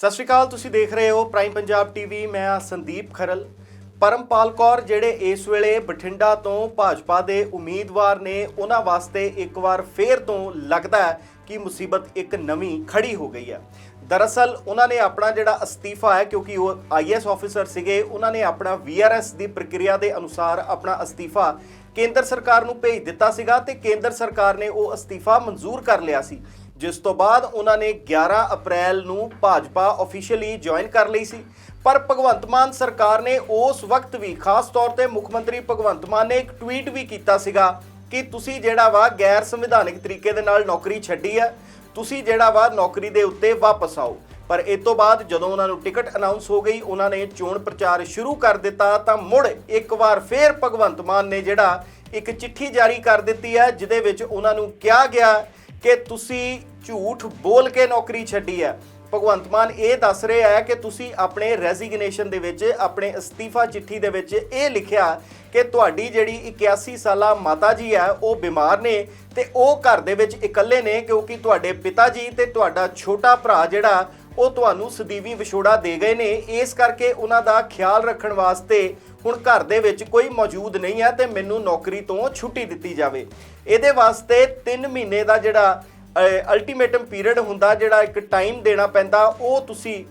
ਸਤਿ ਸ਼੍ਰੀ ਅਕਾਲ, ਤੁਸੀਂ ਦੇਖ ਰਹੇ ਹੋ ਪ੍ਰਾਈਮ ਪੰਜਾਬ ਟੀਵੀ ਮੈਂ ਹਾਂ ਸੰਦੀਪ ਖਰਲ। ਪਰਮਪਾਲ ਕੌਰ ਜਿਹੜੇ ਇਸ ਵੇਲੇ ਬਠਿੰਡਾ ਤੋਂ ਭਾਜਪਾ ਦੇ ਉਮੀਦਵਾਰ ਨੇ, ਉਹਨਾਂ ਵਾਸਤੇ ਇੱਕ ਵਾਰ ਫੇਰ ਤੋਂ ਲੱਗਦਾ ਹੈ ਕਿ ਮੁਸੀਬਤ ਇੱਕ ਨਵੀਂ ਖੜੀ ਹੋ ਗਈ ਹੈ। ਦਰਅਸਲ, ਉਹਨਾਂ ਨੇ ਆਪਣਾ ਜਿਹੜਾ ਅਸਤੀਫਾ ਹੈ, ਕਿਉਂਕਿ ਉਹ ਆਈਐਸ ਆਫੀਸਰ ਸੀਗੇ, ਉਹਨਾਂ ਨੇ ਆਪਣਾ ਵੀਆਰਐਸ ਦੀ ਪ੍ਰਕਿਰਿਆ ਦੇ ਅਨੁਸਾਰ ਆਪਣਾ ਅਸਤੀਫਾ ਕੇਂਦਰ ਸਰਕਾਰ ਨੂੰ ਭੇਜ ਦਿੱਤਾ ਸੀਗਾ ਤੇ ਕੇਂਦਰ ਸਰਕਾਰ ਨੇ ਉਹ ਅਸਤੀਫਾ ਮਨਜ਼ੂਰ ਕਰ ਲਿਆ ਸੀ, ਜਿਸ ਤੋਂ ਬਾਅਦ ਉਹਨਾਂ ਨੇ 11 ਅਪ੍ਰੈਲ ਨੂੰ ਭਾਜਪਾ ਅਫੀਸ਼ੀਅਲੀ ਜੁਆਇਨ ਕਰ ਲਈ ਸੀ। ਪਰ ਭਗਵੰਤ ਮਾਨ ਸਰਕਾਰ ਨੇ ਉਸ ਵਕਤ ਵੀ, ਖਾਸ ਤੌਰ ਤੇ ਮੁੱਖ ਮੰਤਰੀ ਭਗਵੰਤ ਮਾਨ ਨੇ ਇੱਕ ਟਵੀਟ ਵੀ ਕੀਤਾ ਸੀਗਾ ਕਿ ਤੁਸੀਂ ਜਿਹੜਾ ਵਾ ਗੈਰ ਸੰਵਿਧਾਨਿਕ ਤਰੀਕੇ ਦੇ ਨਾਲ ਨੌਕਰੀ ਛੱਡੀ ਹੈ, ਤੁਸੀਂ ਜਿਹੜਾ ਵਾ ਨੌਕਰੀ ਦੇ ਉੱਤੇ ਵਾਪਸ ਆਓ। ਪਰ ਇਸ ਤੋਂ ਬਾਅਦ ਜਦੋਂ ਉਹਨਾਂ ਨੂੰ ਟਿਕਟ ਅਨਾਉਂਸ ਹੋ ਗਈ, ਉਹਨਾਂ ਨੇ ਚੋਣ ਪ੍ਰਚਾਰ ਸ਼ੁਰੂ ਕਰ ਦਿੱਤਾ ਤਾਂ ਮੁੜ ਇੱਕ ਵਾਰ ਫੇਰ ਭਗਵੰਤ ਮਾਨ ਨੇ ਜਿਹੜਾ ਇੱਕ ਚਿੱਠੀ ਜਾਰੀ ਕਰ ਦਿੱਤੀ ਹੈ, ਜਿਹਦੇ ਵਿੱਚ ਉਹਨਾਂ ਨੂੰ ਕਿਹਾ ਗਿਆ ਕਿ ਤੁਸੀਂ ਝੂਠ ਬੋਲ ਕੇ ਨੌਕਰੀ ਛੱਡੀ ਹੈ। ਭਗਵੰਤ ਮਾਨ ਇਹ ਦੱਸ ਰਿਹਾ ਹੈ ਕਿ ਤੁਸੀਂ ਆਪਣੇ ਰੈਜ਼ਿਗਨੇਸ਼ਨ ਦੇ ਵਿੱਚ, ਆਪਣੇ ਅਸਤੀਫਾ ਚਿੱਠੀ ਦੇ ਵਿੱਚ ਇਹ ਲਿਖਿਆ ਕਿ ਤੁਹਾਡੀ ਜਿਹੜੀ 81 ਸਾਲਾ ਮਾਤਾ ਜੀ ਹੈ, ਉਹ ਬਿਮਾਰ ਨੇ ਤੇ ਉਹ ਘਰ ਦੇ ਵਿੱਚ ਇਕੱਲੇ ਨੇ ਕਿਉਂਕਿ ਤੁਹਾਡੇ ਪਿਤਾ ਜੀ ਤੇ ਤੁਹਾਡਾ ਛੋਟਾ ਭਰਾ ਜਿਹੜਾ ਉਹ ਤੁਹਾਨੂੰ ਸਦੀਵੀ ਵਿਛੋੜਾ ਦੇ ਗਏ ਨੇ। ਇਸ ਕਰਕੇ ਉਹਨਾਂ ਦਾ ਖਿਆਲ ਰੱਖਣ ਵਾਸਤੇ ਹੁਣ ਘਰ ਦੇ ਵਿੱਚ ਕੋਈ ਮੌਜੂਦ ਨਹੀਂ ਹੈ ਤੇ ਮੈਨੂੰ ਨੌਕਰੀ ਤੋਂ ਛੁੱਟੀ ਦਿੱਤੀ ਜਾਵੇ। ਇਹਦੇ ਵਾਸਤੇ 3 ਮਹੀਨੇ ਦਾ ਜਿਹੜਾ ਅਲਟੀਮੇਟਮ ਪੀਰੀਅਡ ਹੁੰਦਾ, ਜਿਹੜਾ ਇੱਕ ਟਾਈਮ ਦੇਣਾ ਪੈਂਦਾ, ਉਹ ਤੁਸੀਂ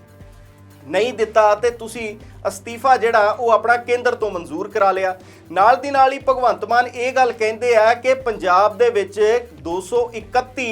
ਨਹੀਂ ਦਿੱਤਾ ਤੇ ਤੁਸੀਂ ਅਸਤੀਫਾ ਜਿਹੜਾ, ਉਹ ਆਪਣਾ ਕੇਂਦਰ ਤੋਂ ਮਨਜ਼ੂਰ ਕਰਾ ਲਿਆ। ਨਾਲ ਦੀ ਨਾਲ ਹੀ ਭਗਵੰਤ ਮਾਨ ਇਹ ਗੱਲ ਕਹਿੰਦੇ ਆ ਕਿ ਪੰਜਾਬ ਦੇ ਵਿੱਚ 231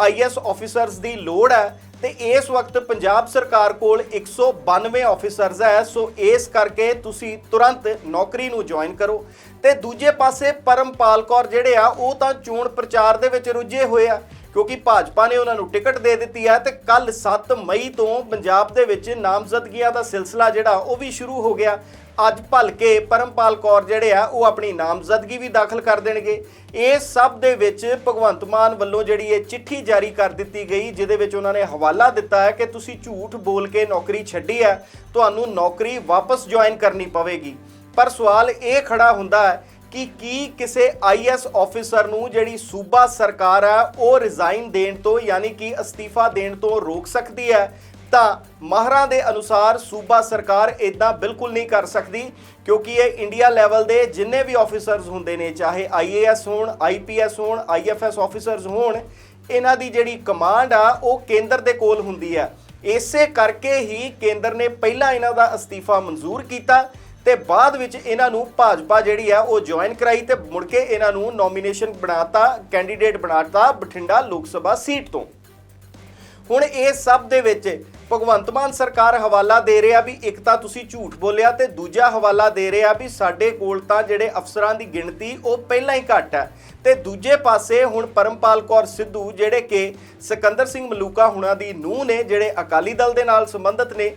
ਆਈਐਸ ਆਫੀਸਰਸ ਦੀ ਲੋੜ ਹੈ ਤੇ ਇਸ ਵਕਤ ਪੰਜਾਬ ਸਰਕਾਰ ਕੋਲ 192 ਆਫੀਸਰਸ ਹੈ, ਸੋ ਇਸ ਕਰਕੇ ਤੁਸੀਂ ਤੁਰੰਤ ਨੌਕਰੀ ਨੂੰ ਜੁਆਇਨ ਕਰੋ। ਤੇ ਦੂਜੇ ਪਾਸੇ ਪਰਮਪਾਲ ਕੌਰ ਜਿਹੜੇ ਆ, ਉਹ ਤਾਂ ਚੋਣ ਪ੍ਰਚਾਰ ਦੇ ਵਿੱਚ ਰੁੱਝੇ ਹੋਏ ਆ। ਕਿਉਂਕਿ ਭਾਜਪਾ ਨੇ ਉਹਨਾਂ ਨੂੰ ਟਿਕਟ ਦੇ ਦਿੱਤੀ ਹੈ ਤੇ ਕੱਲ 7 ਮਈ ਤੋਂ ਪੰਜਾਬ ਦੇ ਵਿੱਚ ਨਾਮਜ਼ਦਗੀਆਂ ਦਾ ਸਿਲਸਿਲਾ ਜਿਹੜਾ, ਉਹ ਵੀ ਸ਼ੁਰੂ ਹੋ ਗਿਆ। ਅੱਜ ਭਲਕੇ ਪਰਮਪਾਲ ਕੌਰ ਜਿਹੜੇ ਆ, ਉਹ ਆਪਣੀ ਨਾਮਜ਼ਦਗੀ ਵੀ ਦਾਖਲ ਕਰ ਦੇਣਗੇ। ਇਹ ਸਭ ਦੇ ਵਿੱਚ ਭਗਵੰਤ ਮਾਨ ਵੱਲੋਂ ਜਿਹੜੀ ਇਹ ਚਿੱਠੀ ਜਾਰੀ ਕਰ ਦਿੱਤੀ ਗਈ, ਜਿਹਦੇ ਵਿੱਚ ਉਹਨਾਂ ਨੇ ਹਵਾਲਾ ਦਿੱਤਾ ਹੈ ਕਿ ਤੁਸੀਂ ਝੂਠ ਬੋਲ ਕੇ ਨੌਕਰੀ ਛੱਡੀ ਹੈ, ਤੁਹਾਨੂੰ ਨੌਕਰੀ ਵਾਪਸ ਜੁਆਇਨ ਕਰਨੀ ਪਵੇਗੀ। ਪਰ ਸਵਾਲ ਇਹ ਖੜਾ ਹੁੰਦਾ ਹੈ ਕਿ ਕੀ ਕਿਸੇ ਆਈਐਸ ਆਫੀਸਰ ਨੂੰ ਜਿਹੜੀ ਸੂਬਾ ਸਰਕਾਰ ਹੈ, ਉਹ ਰਿਜ਼ਾਈਨ ਦੇਣ ਤੋਂ ਯਾਨੀ ਕਿ ਅਸਤੀਫਾ ਦੇਣ ਤੋਂ ਰੋਕ ਸਕਦੀ ਹੈ? ਤਾਂ ਮਾਹਰਾਂ ਦੇ ਅਨੁਸਾਰ ਸੂਬਾ ਸਰਕਾਰ ਇਦਾਂ ਬਿਲਕੁਲ ਨਹੀਂ ਕਰ ਸਕਦੀ, ਕਿਉਂਕਿ ਇਹ ਇੰਡੀਆ ਲੈਵਲ ਦੇ ਜਿੰਨੇ ਵੀ ਆਫੀਸਰਸ ਹੁੰਦੇ ਨੇ, ਚਾਹੇ ਆਈਏਐਸ ਹੋਣ ਆਈਪੀਐਸ ਹੋਣ ਆਈਐਫਐਸ ਆਫੀਸਰਸ ਹੋਣ, ਇਹਨਾਂ ਦੀ ਜਿਹੜੀ ਕਮਾਂਡ ਆ, ਉਹ ਕੇਂਦਰ ਦੇ ਕੋਲ ਹੁੰਦੀ ਹੈ। ਇਸੇ ਕਰਕੇ ਹੀ ਕੇਂਦਰ ਨੇ ਪਹਿਲਾਂ ਇਹਨਾਂ ਦਾ ਅਸਤੀਫਾ ਮਨਜ਼ੂਰ ਕੀਤਾ ਤੇ ਬਾਅਦ ਵਿੱਚ ਇਹਨਾਂ ਨੂੰ ਭਾਜਪਾ ਜਿਹੜੀ ਆ ਉਹ ਜੁਆਇਨ ਕਰਾਈ ਤੇ ਮੁੜ ਕੇ ਇਹਨਾਂ ਨੂੰ ਨੋਮੀਨੇਸ਼ਨ ਬਣਾਤਾ ਕੈਂਡੀਡੇਟ ਬਣਾਤਾ ਬਠਿੰਡਾ ਲੋਕ ਸਭਾ ਸੀਟ ਤੋਂ। ਹੁਣ ਇਹ ਸਭ ਦੇ ਵਿੱਚ ਭਗਵੰਤ ਮਾਨ ਸਰਕਾਰ ਹਵਾਲਾ ਦੇ ਰਿਹਾ ਵੀ ਇੱਕ ਤਾਂ ਤੁਸੀਂ ਝੂਠ ਬੋਲਿਆ ਤੇ ਦੂਜਾ ਹਵਾਲਾ ਦੇ ਰਿਹਾ ਵੀ ਸਾਡੇ ਕੋਲ ਤਾਂ ਜਿਹੜੇ ਅਫਸਰਾਂ ਦੀ ਗਿਣਤੀ ਉਹ ਪਹਿਲਾਂ ਹੀ ਘੱਟ ਹੈ। ਤੇ ਦੂਜੇ ਪਾਸੇ ਹੁਣ ਪਰਮਪਾਲ ਕੌਰ ਸਿੱਧੂ ਜਿਹੜੇ ਕਿ ਸਿਕੰਦਰ ਸਿੰਘ ਮਲੂਕਾ ਹੁਣਾਂ ਦੀ ਨੂੰਹ ਨੇ, ਜਿਹੜੇ ਅਕਾਲੀ ਦਲ ਦੇ ਨਾਲ ਸੰਬੰਧਿਤ ਨੇ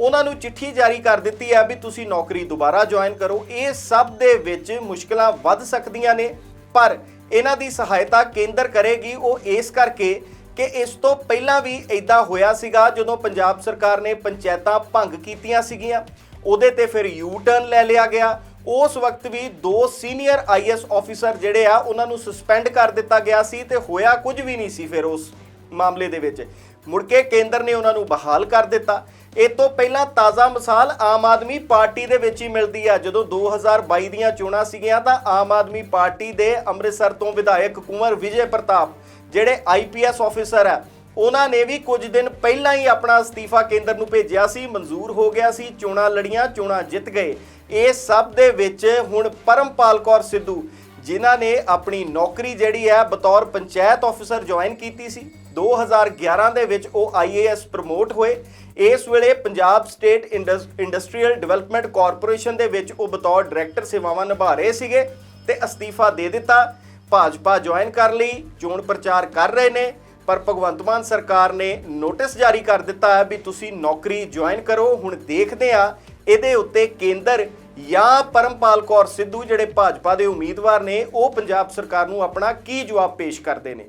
ਉਹਨਾਂ ਨੂੰ ਚਿੱਠੀ ਜਾਰੀ ਕਰ ਦਿੱਤੀ ਹੈ ਵੀ ਤੁਸੀਂ ਨੌਕਰੀ ਦੁਬਾਰਾ ਜੁਆਇਨ ਕਰੋ। ਇਹ ਸਭ ਦੇ ਵਿੱਚ ਮੁਸ਼ਕਲਾਂ ਵੱਧ ਸਕਦੀਆਂ ਨੇ, ਪਰ ਇਹਨਾਂ ਦੀ ਸਹਾਇਤਾ ਕੇਂਦਰ ਕਰੇਗੀ। ਉਹ ਇਸ ਕਰਕੇ ਕਿ ਇਸ ਤੋਂ ਪਹਿਲਾਂ ਵੀ ਇਦਾਂ ਹੋਇਆ ਸੀਗਾ, ਜਦੋਂ ਪੰਜਾਬ ਸਰਕਾਰ ਨੇ ਪੰਚਾਇਤਾਂ ਭੰਗ ਕੀਤੀਆਂ ਸੀਗੀਆਂ। ਉਹਦੇ ਤੇ ਫਿਰ ਯੂ ਟਰਨ ਲੈ ਲਿਆ ਗਿਆ। ਉਸ ਵਕਤ ਵੀ ਦੋ ਸੀਨੀਅਰ ਆਈਐਸ ਆਫੀਸਰ ਜਿਹੜੇ ਆ, ਉਹਨਾਂ ਨੂੰ ਸਸਪੈਂਡ ਕਰ ਦਿੱਤਾ ਗਿਆ ਸੀ ਤੇ ਹੋਇਆ ਕੁਝ ਵੀ ਨਹੀਂ ਸੀ ਫਿਰ ਉਸ ਮਾਮਲੇ ਦੇ ਵਿੱਚ। ਮੁੜ ਕੇ ਕੇਂਦਰ ਨੇ ਉਹਨਾਂ ਨੂੰ ਬਹਾਲ ਕਰ ਦਿੱਤਾ। ਇਹ ਤੋਂ ਪਹਿਲਾਂ ਤਾਜ਼ਾ ਮਿਸਾਲ ਆਮ ਆਦਮੀ ਪਾਰਟੀ ਦੇ ਵਿੱਚ ਹੀ ਮਿਲਦੀ ਆ। ਜਦੋਂ 2022 ਦੀਆਂ ਚੋਣਾਂ ਸੀਗੀਆਂ ਤਾਂ ਆਮ ਆਦਮੀ ਪਾਰਟੀ ਦੇ ਅੰਮ੍ਰਿਤਸਰ ਤੋਂ ਵਿਧਾਇਕ ਕੁੰਵਰ ਵਿਜੇ ਪ੍ਰਤਾਪ, ਜਿਹੜੇ ਆਈਪੀਐਸ ਆਫੀਸਰ ਆ, ਉਹਨਾਂ ਨੇ ਵੀ ਕੁਝ ਦਿਨ ਪਹਿਲਾਂ ਹੀ ਆਪਣਾ ਅਸਤੀਫਾ ਕੇਂਦਰ ਨੂੰ ਭੇਜਿਆ ਸੀ, ਮਨਜ਼ੂਰ ਹੋ ਗਿਆ ਸੀ, ਚੋਣਾਂ ਲੜੀਆਂ, ਚੋਣਾਂ ਜਿੱਤ ਗਏ। ਇਹ ਸਭ ਦੇ ਵਿੱਚ ਹੁਣ ਪਰਮਪਾਲ ਕੌਰ ਸਿੱਧੂ, ਜਿਨ੍ਹਾਂ ਨੇ ਆਪਣੀ ਨੌਕਰੀ ਜਿਹੜੀ ਹੈ ਬਤੌਰ ਪੰਚਾਇਤ ਆਫੀਸਰ ਜੁਆਇਨ ਕੀਤੀ ਸੀ। 2011 ਦੇ ਵਿੱਚ ਉਹ ਆਈਏਐਸ ਪ੍ਰਮੋਟ ਹੋਏ। ਇਸ ਵੇਲੇ Punjab state industrial development corporation ਦੇ ਵਿੱਚ ਉਹ ਬਤੌਰ ਡਾਇਰੈਕਟਰ ਸੇਵਾਵਾਂ ਨਿਭਾ ਰਹੇ ਸੀਗੇ ਤੇ ਅਸਤੀਫਾ ਦੇ ਦਿੱਤਾ। ਭਾਜਪਾ ਜੁਆਇਨ ਕਰ ਲਈ, ਚੋਣ ਪ੍ਰਚਾਰ ਕਰ ਰਹੇ ਨੇ, ਪਰ ਭਗਵੰਤ ਮਾਨ ਸਰਕਾਰ ਨੇ ਨੋਟਿਸ ਜਾਰੀ ਕਰ ਦਿੱਤਾ ਹੈ ਵੀ ਤੁਸੀਂ ਨੌਕਰੀ ਜੁਆਇਨ ਕਰੋ। ਹੁਣ ਦੇਖਦੇ ਆ ਇਹਦੇ ਉੱਤੇ ਕੇਂਦਰ ਜਾਂ ਪਰਮਪਾਲ ਕੌਰ ਸਿੱਧੂ ਜਿਹੜੇ ਭਾਜਪਾ ਦੇ ਉਮੀਦਵਾਰ ਨੇ, ਉਹ ਪੰਜਾਬ ਸਰਕਾਰ ਨੂੰ ਆਪਣਾ ਕੀ ਜਵਾਬ ਪੇਸ਼ ਕਰਦੇ ਨੇ?